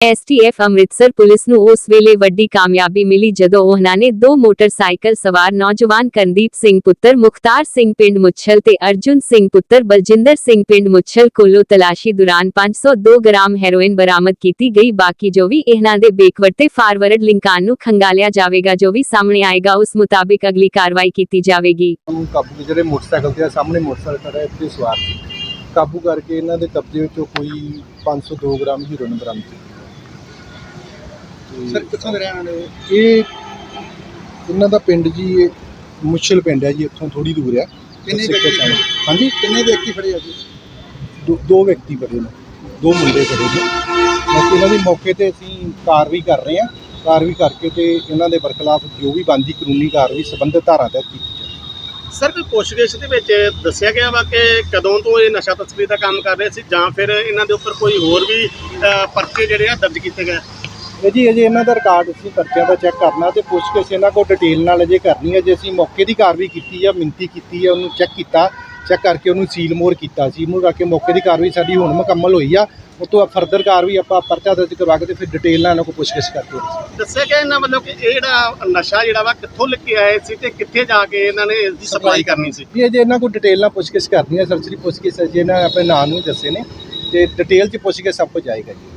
STF Amritsar police ਨੂੰ ਉਸ ਵੇਲੇ ਵੱਡੀ ਕਾਮਯਾਬੀ ਮਿਲੀ ਜਦੋਂ ਉਹਨਾਂ ਨੇ ਦੋ ਮੋਟਰਸਾਈਕਲ ਸਵਾਰ ਨੌਜਵਾਨ ਕਰਨਦੀਪ ਸਿੰਘ ਪੁੱਤਰ, ਮੁਖਤਾਰ ਸਿੰਘ ਪਿੰਡ ਮੁੱਛਲ ਤੇ ਅਰਜੁਨ ਸਿੰਘ ਪੁੱਤਰ, ਬਲਜਿੰਦਰ ਸਿੰਘ ਪਿੰਡ ਮੁੱਛਲ ਕੋਲੋਂ ਤਲਾਸ਼ੀ ਦੌਰਾਨ 502 ਗ੍ਰਾਮ ਹੈਰੋਇਨ ਬਰਾਮਦ ਕੀਤੀ ਗਈ। ਬਾਕੀ ਜੋ ਵੀ ਇਹਨਾਂ ਦੇ ਬੇਕਵਰਡ ਤੇ ਫਾਰਵਰਡ ਲਿੰਕਾਂ ਨੂੰ ਖੰਗਾਲਿਆ ਜਾਵੇਗਾ, ਜੋ ਵੀ ਸਾਹਮਣੇ ਆਏਗਾ, ਉਸ ਮੁਤਾਬਿਕ ਅਗਲੀ ਕਾਰਵਾਈ ਕੀਤੀ ਜਾਵੇਗੀ। ਕਾਬੂ ਜਿਹੜੇ ਮੋਟਰਸਾਈਕਲ ਤੇ ਸਾਹਮਣੇ ਮੋਟਰਸਾਈਕਲ ਖੜਾ ਇੱਥੇ ਸਵਾਰ ਕਾਬੂ ਕਰਕੇ ਇਹਨਾਂ ਦੇ ਕਬਜ਼ੇ ਵਿੱਚੋਂ ਕੋਈ 502 ਗ੍ਰਾਮ ਹੀਰੋਇਨ ਬਰਾਮਦ ਕੀਤੀ। ਸਰ ਕਿੱਥੋਂ ਦੇ ਰਹਿਣ ਵਾਲੇ ਹੋ? ਇਹ ਇਹਨਾਂ ਦਾ ਪਿੰਡ ਜੀ ਇਹ ਮੁਸ਼ਲ ਪਿੰਡ ਹੈ ਜੀ ਇੱਥੋਂ ਥੋੜੀ ਦੂਰ ਆ ਕਿੰਨੇ ਸਿੱਕੇ ਵਿਅਕਤੀ ਸਾਹਮਣੇ। ਹਾਂਜੀ? ਕਿੰਨੇ ਵਿਅਕਤੀ ਫੜੇ ਆ ਜੀ? ਦੋ- ਦੋ ਵਿਅਕਤੀ ਫੜੇ ਨੇ। ਦੋ ਮੁੰਡੇ ਫੜੇ ਨੇ। ਬਾਕੀ ਇਹਨਾਂ ਦੀ ਮੌਕੇ ਤੇ ਅਸੀਂ ਕਾਰਵਾਈ ਕਰ ਰਹੇ ਹਾਂ। ਕਾਰਵਾਈ ਕਰਕੇ ਤੇ ਇਹਨਾਂ ਦੇ ਬਰਖਲਾਫ ਜੋ ਵੀ ਬਣਦੀ ਕਾਨੂੰਨੀ ਕਾਰਵਾਈ ਸੰਬੰਧਿਤ ਧਾਰਾ ਤਹਿਤ ਕੀਤੀ ਜਾਵੇ। ਸਰ ਕੋਈ ਪੁੱਛਗਿੱਛ ਦੇ ਵਿੱਚ ਦੱਸਿਆ ਗਿਆ ਵਾ ਕਿ ਕਦੋਂ ਤੋਂ ਇਹ ਨਸ਼ਾ ਤਸਕਰੀ ਦਾ ਕੰਮ ਕਰ ਰਹੇ ਸੀ ਜਾਂ ਫਿਰ ਇਹਨਾਂ ਦੇ ਉੱਪਰ ਕੋਈ ਹੋਰ ਵੀ ਪਰਚੇ ਜਿਹੜੇ ਆ ਦਰਜ ਕੀਤੇ ਗਏ? ਇਹ ਜੀ ਅਜੇ ਇਹਨਾਂ ਦਾ ਰਿਕਾਰਡ ਅਸੀਂ ਪਰਚਿਆਂ ਦਾ ਚੈੱਕ ਕਰਨਾ ਤੇ ਪੁੱਛਗਿੱਛ ਇਹਨਾਂ ਕੋਲ ਡਿਟੇਲ ਨਾਲ ਅਜੇ ਕਰਨੀ ਹੈ। ਜੇ ਅਸੀਂ ਮੌਕੇ ਦੀ ਕਾਰਵਾਈ ਕੀਤੀ ਆ ਮਿੰਤੀ ਕੀਤੀ ਆ ਉਹਨੂੰ ਚੈੱਕ ਕੀਤਾ ਚੈੱਕ ਕਰਕੇ ਉਹਨੂੰ ਸੀਲ ਮੋਰ ਕੀਤਾ ਸੀ ਮੋਰ ਕਰਕੇ ਮੌਕੇ ਦੀ ਕਾਰਵਾਈ ਸਾਡੀ ਹੁਣ ਮੁਕੰਮਲ ਹੋਈ ਆ। ਉਹ ਤੋਂ ਫਰਦਰ ਕਾਰਵਾਈ ਆਪਾਂ ਪਰਚਾ ਦਰਜ ਕਰਵਾ ਕੇ ਤੇ ਫਿਰ ਡਿਟੇਲ ਨਾਲ ਇਹਨਾਂ ਕੋਲ ਪੁੱਛਗਿੱਛ ਕਰਕੇ ਦੱਸਿਆ ਗਿਆ ਇਹਨਾਂ ਵੱਲੋਂ ਕਿ ਇਹ ਜਿਹੜਾ ਨਸ਼ਾ ਜਿਹੜਾ ਵਾ ਕਿੱਥੋਂ ਲੈ ਕੇ ਆਏ ਸੀ ਤੇ ਕਿੱਥੇ ਜਾ ਕੇ ਇਹਨਾਂ ਨੇ ਇਸ ਦੀ ਸਪਲਾਈ ਕਰਨੀ ਸੀ? ਵੀ ਅਜੇ ਇਹਨਾਂ ਕੋਲ ਡਿਟੇਲ ਨਾਲ ਪੁੱਛਗਿੱਛ ਕਰਨੀ ਹੈ ਸਰਜਰੀ ਪੁੱਛਗਿੱਛ ਅਜੇ ਇਹਨਾਂ ਆਪਣੇ ਨਾਂ ਨੂੰ ਦੱਸੇ ਨੇ ਤੇ ਡਿਟੇਲ 'ਚ ਪੁੱਛ ਕੇ ਸਭ ਕੁਝ ਆਏਗਾ ਜੀ।